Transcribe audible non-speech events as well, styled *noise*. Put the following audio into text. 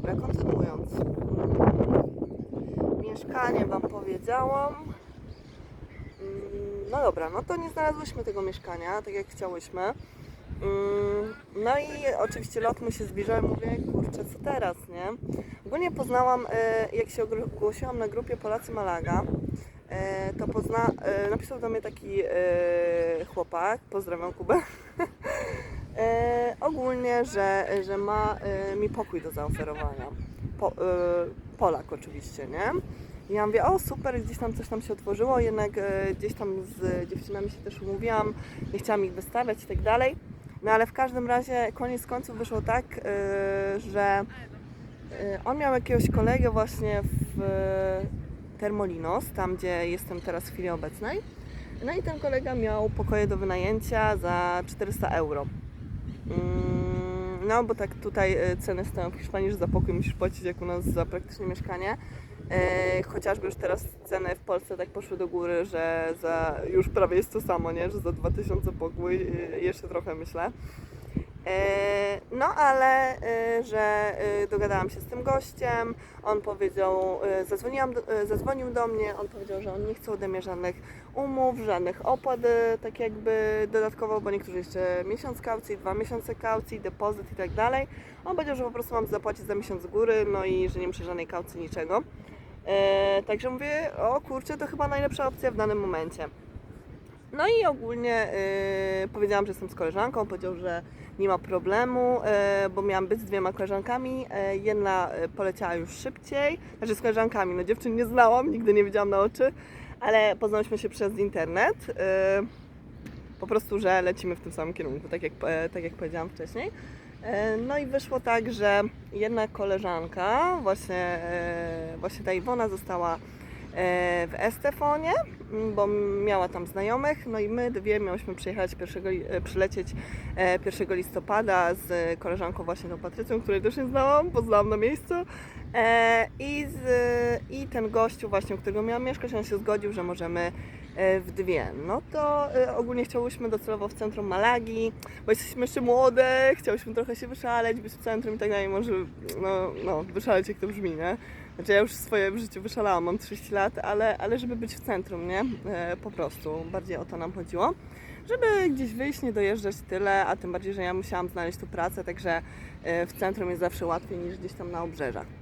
dobra, kontynuując. Mieszkanie Wam powiedziałam. Mm, No dobra, no to nie znalazłyśmy tego mieszkania, tak jak chciałyśmy. Mm, No i oczywiście lot mu się zbliżał mówię, kurczę, co teraz, nie? Ogólnie poznałam, e, jak się ogłosiłam na grupie Polacy Malaga, e, to pozna, e, napisał do mnie taki chłopak, pozdrawiam Kubę, *laughs* że, że ma e, mi pokój do zaoferowania. Po, e, Polak oczywiście, nie? I ja mówię, o super, gdzieś tam coś tam się otworzyło, jednak e, gdzieś tam z dziewczynami się też umówiłam, nie chciałam ich wystawiać i tak dalej. No ale w każdym razie koniec końców wyszło tak, że on miał jakiegoś kolegę właśnie w Termolinos, tam gdzie jestem teraz w chwili obecnej. No i ten kolega miał pokoje do wynajęcia za 400 euro. Mm, No, bo tak tutaj e, ceny stoją w Hiszpanii, że za pokój musisz płacić jak u nas za praktycznie mieszkanie. E, chociażby już teraz ceny w Polsce tak poszły do góry, że za już prawie jest to samo, nie? Że za 2000 pokój e, jeszcze trochę myślę. E, No ale, e, że e, dogadałam się z tym gościem, on powiedział, zadzwoniłam, zadzwonił do mnie, on powiedział, że on nie chce ode mnie żadnych umów, żadnych opłat tak jakby dodatkowo, bo niektórzy jeszcze miesiąc kaucji, dwa miesiące kaucji, depozyt i tak dalej. On powiedział, że po prostu mam zapłacić za miesiąc z góry, no i że nie muszę żadnej kaucji, niczego. Także mówię, o kurczę, to chyba najlepsza opcja w danym momencie. No i ogólnie y, powiedziałam, że jestem z koleżanką, powiedział, że nie ma problemu, y, bo miałam być z dwiema koleżankami. Y, jedna y, poleciała już szybciej, znaczy z koleżankami, no dziewczyn nie znałam, nigdy nie widziałam na oczy, ale poznałyśmy się przez internet. Y, po prostu, że lecimy w tym samym kierunku, tak jak, e, tak jak powiedziałam wcześniej. E, No i wyszło tak, że jedna koleżanka, właśnie, e, właśnie ta Iwona została w Estefonie, bo miała tam znajomych, no i my dwie miałyśmy przyjechać pierwszego, e, przylecieć e, 1 listopada z koleżanką właśnie tą Patrycją, której też nie znałam, poznałam na miejscu. E, I, z, I ten gościu właśnie, u którego miałam mieszkać, on się zgodził, że możemy e, w dwie. No to e, ogólnie chciałyśmy docelowo w centrum Malagi, bo jesteśmy jeszcze młode, chciałyśmy trochę się wyszaleć, być w centrum i tak dalej, może no, no wyszaleć jak to brzmi, nie? Znaczy ja już swoje w życiu wyszalałam, mam 30 lat, ale, ale żeby być w centrum, nie? E, po prostu, bardziej o to nam chodziło. Żeby gdzieś wyjść, nie dojeżdżać tyle, a tym bardziej, że ja musiałam znaleźć tu pracę, także w centrum jest zawsze łatwiej niż gdzieś tam na obrzeżach.